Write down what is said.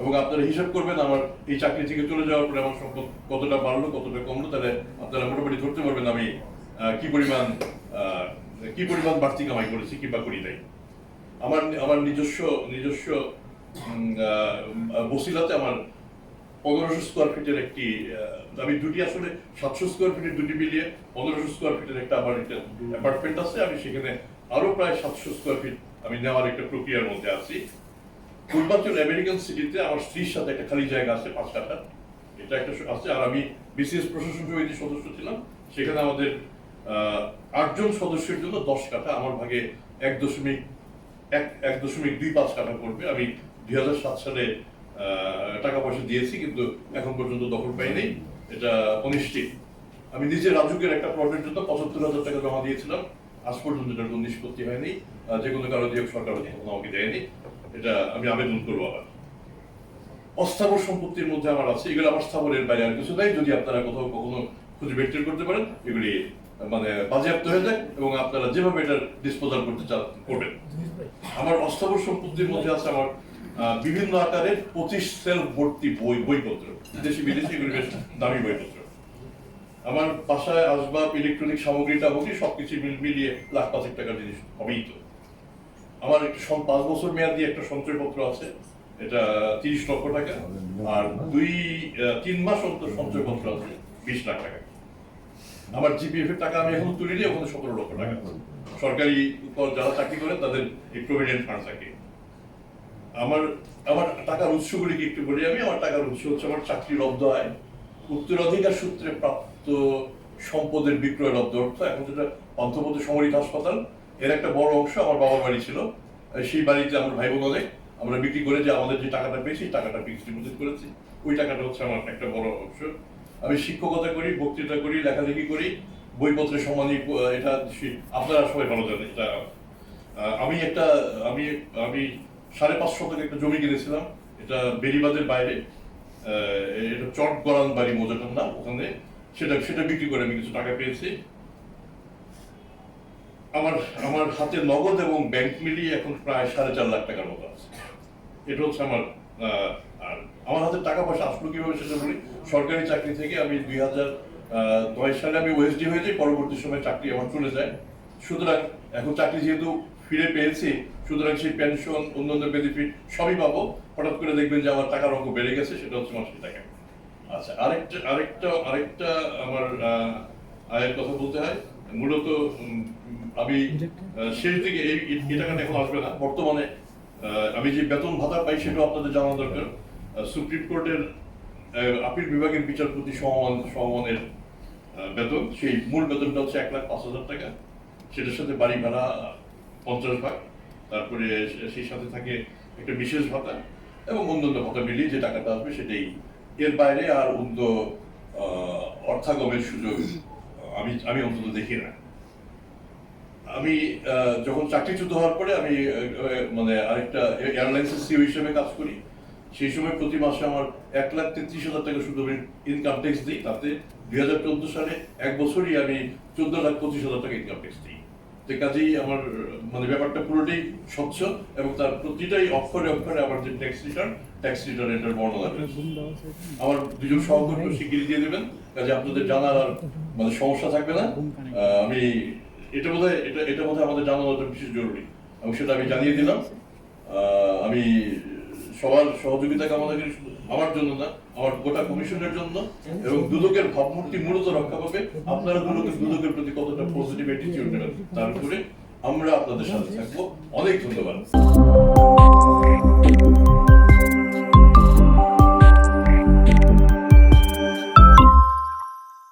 এবং আপনারা হিসাব করবেন আমার এই চাকরি থেকে চলে যাওয়ার পরে আমার সম্পদ কতটা বাড়লো, কতটা কমলো, তাহলে আপনারা মোটামুটি ধরতে পারবেন আমি কি পরিমাণ কি পরিমাণ বাড়তি কামাই করেছি, কিংবা করি নাই। আমার আমার নিজস্ব নিজস্ব বসিলাতে আমার পনেরোশো স্কোয়ার ফিটের একটি আমি দুটি আসলে সাতশো স্কোয়ার ফিটের দুটি মিলিয়ে পনেরোশো স্কোয়ার ফিটের একটা আমার একটা অ্যাপার্টমেন্ট আছে, আমি সেখানে আরও প্রায় সাতশো স্কোয়ার ফিট আমি নেওয়ার একটা প্রক্রিয়ার মধ্যে আছি। পূর্বাঞ্চল আমেরিকান সিটিতে আমার স্ত্রীর সাথে একটা খালি জায়গা আছে, পাঁচ কাঠা। এটা একটা আছে, আর আমি বিসিএস প্রশাসন সমিতির সদস্য ছিলাম। সেখানে আমাদের আটজন সদস্যের জন্য দশ কাঠা, আমার ভাগে এক দশমিক, এক এক দশমিক দুই পাঁচ কাঠা পড়বে। আমি দুই হাজার সাত সালে টাকা পয়সা দিয়েছি, কিন্তু এখন পর্যন্ত দখল পাইনি। এটা অনিশ্চিত। আমি নিজে রাজুকের একটা প্লটের জন্য পঁচাত্তর হাজার টাকা জমা দিয়েছিলাম। আজ পর্যন্ত এটার কোনো নিষ্পত্তি হয়নি। যে কোনো কারণে সরকার আমাকে দেয়নি। এটা আমি আবেদন করব আবার। অস্থাবর সম্পত্তির মধ্যে আমার আছে, এগুলো আমার স্থাবরের বাইরে আর কিছু নাই। যদি আপনারা কোথাও কখনো খুঁজে বের করতে পারেন, এগুলি মানে বাজেয়াপ্ত হয়ে যায় এবং আপনারা যেভাবে এটার ডিসপোজাল করতে চান, করবেন। আমার অস্থাবর সম্পত্তির মধ্যে আছে আমার বিভিন্ন আকারের পঁচিশ সেল ভর্তি বই, বইপত্র। দেশি, বিদেশি, এগুলি বেশ দামি বইপত্র। আমার বাসায় আসবাব ইলেকট্রনিক সামগ্রী টামগ্রী সবকিছু মিল- মিলিয়ে লাখ পাঁচেক টাকার জিনিস হবেই তো। আমার একটা পাঁচ বছর মেয়াদি একটা সঞ্চয়পত্র আছে। এটা তিরিশ লক্ষ টাকা। আর দুই তিন মাস অন্তর সঞ্চয়পত্র আছে, বিশ লাখ টাকা। আমার জিপিএফ এর টাকা আমি এখন তুলিনি ওখানে সতেরো লক্ষ টাকা। সরকারি যারা চাকরি করে, তাদের এই প্রভিডেন্ট ফান্ড থাকে। আমার আমার টাকার উৎসগুলি কি একটু বলি আমি। আমার টাকার উৎস হচ্ছে আমার চাকরি লব্ধ আয়। উত্তরাধিকার সূত্রে প্রাপ্ত সম্পদের বিক্রয় লব্ধ অর্থ, এখন যেটা পান্থপথ সমরিত হাসপাতাল এর একটা বড় অংশ আমার বাবার বাড়ি ছিল। সেই বাড়িতে আমার ভাই বোন আমরা বিক্রি করে যে আমাদের যে টাকাটা পেয়েছি টাকাটা ফিক্সড ডিপোজিট করেছি। ওই টাকাটা হচ্ছে আমার একটা বড় অংশ। আমি শিক্ষকতা করি, বক্তৃতা করি, লেখালেখি করি বইপত্রের সমানই এটা আপনারা সবাই ভালো জানেন, এটা আমি একটা, আমি আমি সাড়ে পাঁচ শতক একটা জমি কিনেছিলাম। এটা বেরিবাদের বাইরে। এটা চট গড়ান বাড়ি মজাটার নাম ওখানে। সেটা সেটা বিক্রি করে আমি কিছু টাকা পেয়েছি। আমার আমার হাতে নগদ এবং ব্যাংক মিলিয়ে এখন প্রায় সাড়ে চার লাখ টাকার মতো আছে। এটা হচ্ছে আমার আর আমার হাতে টাকা পয়সা আসলো কীভাবে সেটা বলি। সরকারি চাকরি থেকে আমি দুই হাজার নয় সালে আমি ওএসডি হয়ে যাই, পরবর্তী সময় চাকরি আমার চলে যায়। সুতরাং এখন চাকরি যেহেতু ফিরে পেয়েছি, সুতরাং সেই পেনশন অন্যান্য বেনিফিট সবই পাবো। হঠাৎ করে দেখবেন যে আমার টাকার অঙ্ক বেড়ে গেছে, সেটা হচ্ছে মাসিক টাকা আচ্ছা আরেকটা আরেকটা আরেকটা আমার আয়ের কথা বলতে হয়। মূলত আমি শেষ দিকে এই টাকাটা এখন আসবে না। বর্তমানে আমি যে বেতন ভাতা পাই সেটাও আপনাদের জানা দরকার। সুপ্রিম কোর্টের আপিল বিভাগের বিচারপতি সমমান সমমানের বেতন। সেই মূল বেতনটা হচ্ছে এক লাখ পাঁচ হাজার টাকা। সেটার সাথে বাড়ি ভাড়া পঞ্চাশ ভাগ। তারপরে সেই সাথে থাকে একটা বিশেষ ভাতা এবং অন্যান্য ভাতা মিলিয়ে যে টাকাটা আসবে সেটাই। এর বাইরে আর অন্য অর্থাগমের সুযোগ আমি আমি অন্তত দেখি না। আমি যখন চাকরিচ্যুত হওয়ার পরে আমি মানে আরেকটা এয়ারলাইন্সের সিও হিসেবে কাজ করি, সেই সময় প্রতি মাসে আমার এক লাখ তেত্রিশ হাজার টাকা শুধু আমি ইনকাম ট্যাক্স দিই। তাতে দুই হাজার চোদ্দ সালে এক বছরই আমি চোদ্দ লাখ পঁচিশ হাজার টাকা ইনকাম ট্যাক্স দিই। তো কাজেই আমার মানে ব্যাপারটা পুরোটাই স্বচ্ছ এবং তার প্রতিটাই অক্ষরে অক্ষরে আমার যে ট্যাক্স রিটার্ন ট্যাক্স রিটার্ন এটার বর্ণনা আমার দুজন সহকর্মী দিয়ে দেবেন। কাজে আপনাদের জানার আর মানে সমস্যা থাকবে না। আমি, এটা বোধহয়, এটা এটা বোধহয় আমাদের জানানোটা বিশেষ জরুরি। এবং সেটা আমি জানিয়ে দিলাম। আমি সবার সহযোগিতা কামনা করি আমার জন্য না, আমার গোটা কমিশনের জন্য এবং দুদকের ভাবমূর্তি মূলত রক্ষা পাবে। আপনারা দুদকের দুদকের প্রতি কতটা পজিটিভ অ্যাটিটিউড নেবেন তার উপরে আমরা আপনাদের সাথে থাকব। অনেক ধন্যবাদ।